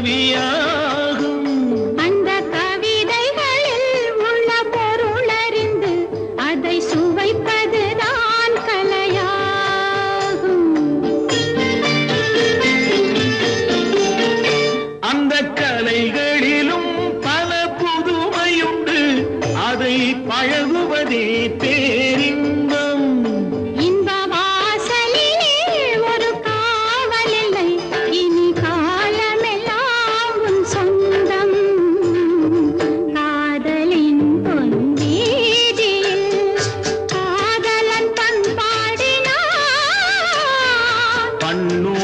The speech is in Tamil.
கவியாகும் அந்த கவிதைகளில் உள்ள பொருள் அறிந்து அதை சுவைப்பது நான் கலையாகும். அந்த கலைகளிலும் பல புதுமையுண்டு. அதை பழகுவதே தேவை ಕಣ್ಣೂ